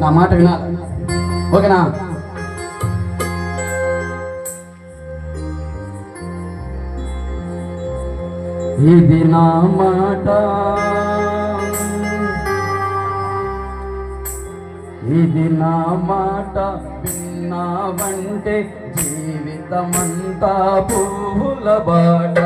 నా మాట వినాలి ఓకేనా? ఇది నా మాట. ఇది నా మాట. విన్నావంటే జీవితమంతా పువ్వుల బాట.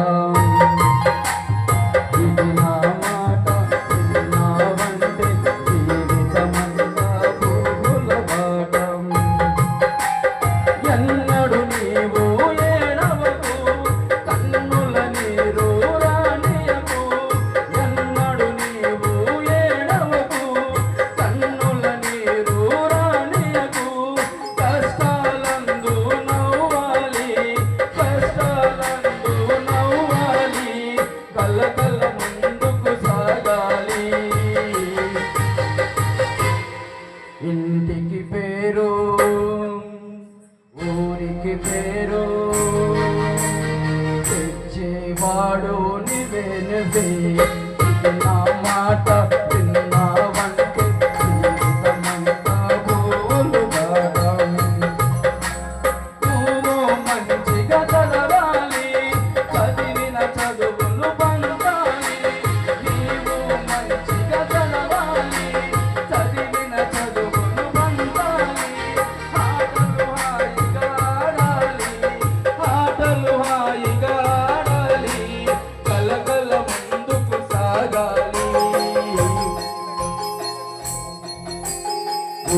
ఇంటికి పేరు ఊరికి పేరు. తెచ్చేవాడు నివేనవే నా మాట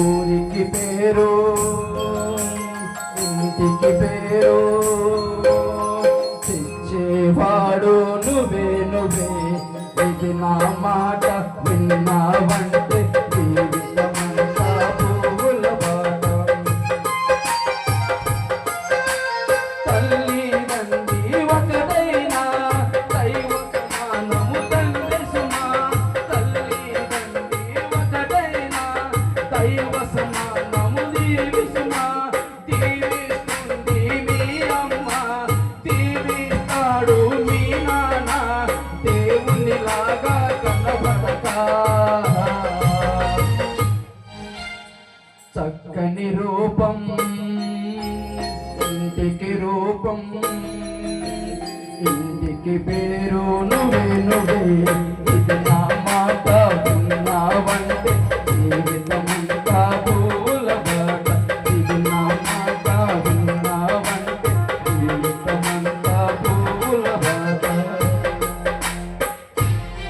ఊరికి పేరు ఇంటికి పేరు. తెచ్చేవాడు నువ్వే నువ్వే ఇది నామ చక్కని రూపం ఇంటికి రూపం ఇంటికి పేరు నువ్వే నువ్వే